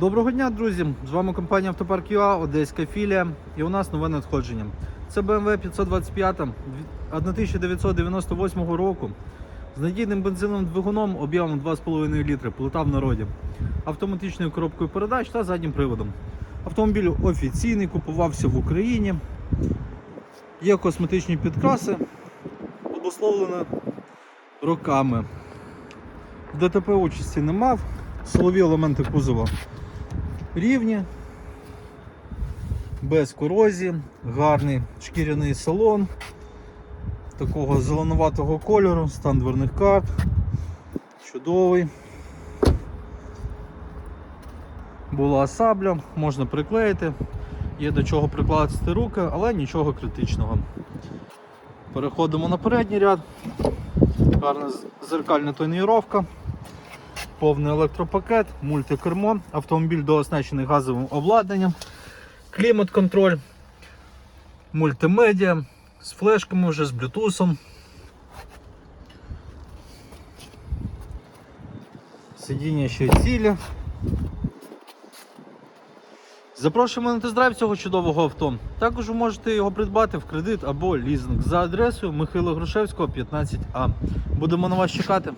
Доброго дня, друзі! З вами компанія Автопарк ЮА, Одеська філія. І у нас нове надходження. Це BMW 525 1998 року з надійним бензиновим двигуном об'ємом 2,5 літри, плита в народі, автоматичною коробкою передач та заднім приводом. Автомобіль офіційний, купувався в Україні. Є косметичні підкраси, обусловлено роками. В ДТП участі не мав, силові елементи кузова рівні, без корозії, гарний шкіряний салон такого зеленуватого кольору, стан дверних карт, чудовий. Була сабля, можна приклеїти, є до чого прикласти руки, але нічого критичного. Переходимо на передній ряд. Гарна зеркальна тоніровка повний електропакет, мультикермо, автомобіль дооснащений газовим обладнанням, клімат-контроль, мультимедіа з флешками вже з блютусом. Сидіння ще цілі. Запрошуємо на тест-драйв цього чудового авто. Також ви можете його придбати в кредит або лізинг за адресою Михайла Грушевського, 15А. Будемо на вас чекати.